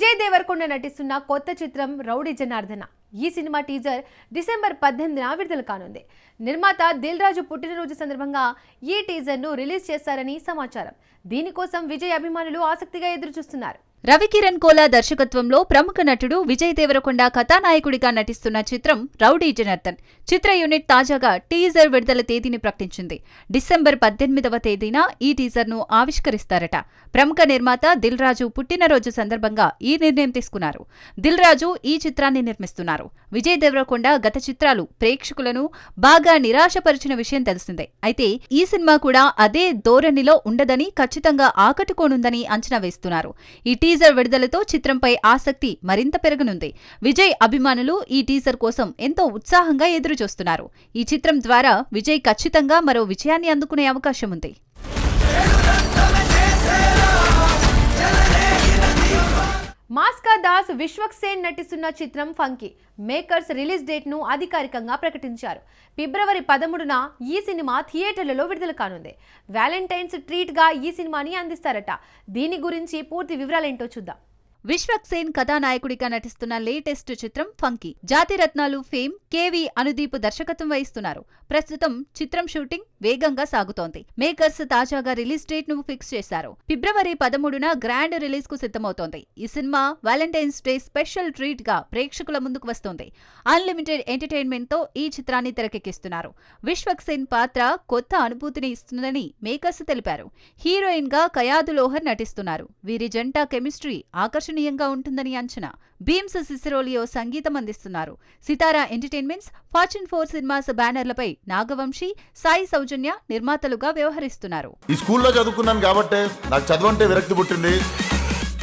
విజయ్ దేవరకొండ నటిస్తున్న కొత్త చిత్రం రౌడీ జనార్దన. ఈ సినిమా టీజర్ డిసెంబర్ పద్దెనిమిదిన విడుదల కానుంది. నిర్మాత దిల్ రాజు పుట్టినరోజు సందర్భంగా ఈ టీజర్ను రిలీజ్ చేస్తారని సమాచారం. దీనికోసం విజయ్ అభిమానులు ఆసక్తిగా ఎదురుచూస్తున్నారు. రవికిరణ్ కోలా దర్శకత్వంలో ప్రముఖ నటుడు విజయ్ దేవరకొండ కథానాయకుడిగా నటిస్తున్న చిత్రం రౌడీ జనార్దన్. చిత్ర యూనిట్ తాజాగా టీజర్ విడుదల తేదీని ప్రకటించింది. డిసెంబర్ పద్దెనిమిదవ తేదీన ఈ టీజర్ను ఆవిష్కరిస్తారట. ప్రముఖ నిర్మాత దిల్ రాజు పుట్టినరోజు సందర్భంగా ఈ నిర్ణయం తీసుకున్నారు. దిల్ రాజు ఈ చిత్రాన్ని నిర్మిస్తున్నారు. విజయ్ దేవరకొండ గత చిత్రాలు ప్రేక్షకులను బాగా నిరాశపరిచిన విషయం తెలిసిందే అయితే ఈ సినిమా కూడా అదే ధోరణిలో ఉండదని ఖచ్చితంగా ఆకట్టుకోనుందని అంచనా వేస్తున్నారు. ఈ టీజర్ విడుదలతో చిత్రంపై ఆసక్తి మరింత పెరగనుంది. విజయ్ అభిమానులు ఈ టీజర్ కోసం ఎంతో ఉత్సాహంగా ఎదురుచూస్తున్నారు. ఈ చిత్రం ద్వారా విజయ్ ఖచ్చితంగా మరో విజయాన్ని అందుకునే అవకాశం ఉంది మాస్కా దాస్ విశ్వక్ సేన్ నటిస్తున్న చిత్రం ఫంకీ. మేకర్స్ రిలీజ్ డేట్ను అధికారికంగా ప్రకటించారు. ఫిబ్రవరి పదమూడున ఈ సినిమా థియేటర్లలో విడుదల కానుంది. వ్యాలంటైన్స్ ట్రీట్గా ఈ సినిమాని అందిస్తారట. దీని గురించి పూర్తి వివరాలేంటో చూద్దాం. విశ్వక్ సేన్ కథానాయకుడిగా నటిస్తున్న లేటెస్ట్ చిత్రం funky. Jathiratnalu fame KV Anudeep దర్శకత్వం వహిస్తున్నారు. ప్రస్తుతం చిత్రం షూటింగ్ వేగంగా సాగుతోంది. మేకర్స్ తాజాగా రిలీజ్ డేట్ను ఫిక్స్ చేశారు. ఫిబ్రవరి పదమూడున గ్రాండ్ రిలీజ్కు సిద్ధమవుతోంది. ఈ సినిమా వాలంటైన్స్ డే స్పెషల్ ట్రీట్గా ప్రేక్షకుల ముందుకు వస్తోంది. అన్లిమిటెడ్ ఎంటర్టైన్మెంట్తో ఈ చిత్రాన్ని తెరకెక్కిస్తున్నారు. విశ్వక్ సేన్ పాత్ర కొత్త అనుభూతిని ఇస్తుందని మేకర్స్ తెలిపారు. హీరోయిన్గా కయాదు లోహర్ నటిస్తున్నారు. వీరి జంట కెమిస్ట్రీ ఆకర్షణీయంగా ఉంటుందని అంచనా. బీమ్స్ సిసిరోలియో సంగీతం అందిస్తున్నారు. Sithara entertainments fortune four cinemas బ్యానర్లపై Nagavamsi Sai Soujanya నిర్మాతలుగా వ్యవహరిస్తున్నారు. ఈ స్కూల్లో చదువుకున్నాను కాబట్టి నాకు చదవంటే విరక్తి పుట్టింది.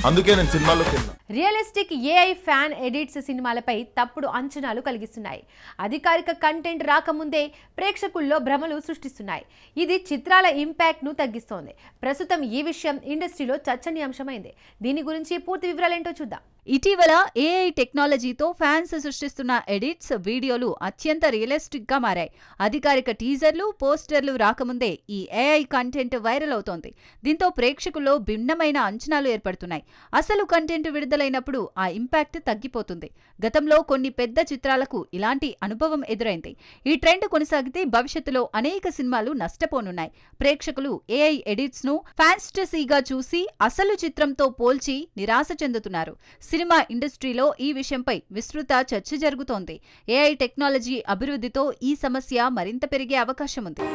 అందుకే నేను సినిమాల్లోకి రియలిస్టిక్ ఏఐ ఫ్యాన్ ఎడిట్స్ సినిమాలపై తప్పుడు అంచనాలు కలిగిస్తున్నాయి. అధికారిక కంటెంట్ రాకముందే ప్రేక్షకుల్లో భ్రమలు సృష్టిస్తున్నాయి. ఇది చిత్రాల ఇంపాక్ట్ను తగ్గిస్తోంది. ప్రస్తుతం ఈ విషయం ఇండస్ట్రీలో చర్చనీయాంశమైంది. దీని గురించి పూర్తి వివరాలేంటో చూద్దాం. ఇటీవల ఏఐ టెక్నాలజీతో ఫ్యాన్స్ సృష్టిస్తున్న ఎడిట్స్ వీడియోలు అత్యంత రియలిస్టిక్గా మారాయి. అధికారిక టీజర్లు పోస్టర్లు రాకముందే ఈ ఏఐ కంటెంట్ వైరల్ అవుతోంది. దీంతో ప్రేక్షకుల్లో భిన్నమైన అంచనాలు ఏర్పడుతున్నాయి. అసలు కంటెంట్ విడుదల విడుదలైనప్పుడు ఆ ఇంపాక్ట్ తగ్గిపోతుంది. గతంలో కొన్ని పెద్ద చిత్రాలకు ఇలాంటి అనుభవం ఎదురైంది. ఈ ట్రెండ్ కొనసాగితే భవిష్యత్తులో అనేక సినిమాలు నష్టపోనున్నాయి. ప్రేక్షకులు ఏఐ ఎడిట్స్ను ఫ్యాన్స్టసీగా చూసి అసలు చిత్రంతో పోల్చి నిరాశ చెందుతున్నారు. సినిమా ఇండస్ట్రీలో ఈ విషయంపై విస్తృత చర్చ జరుగుతోంది. ఏఐ టెక్నాలజీ అభివృద్ధితో ఈ సమస్య మరింత పెరిగే అవకాశం ఉంది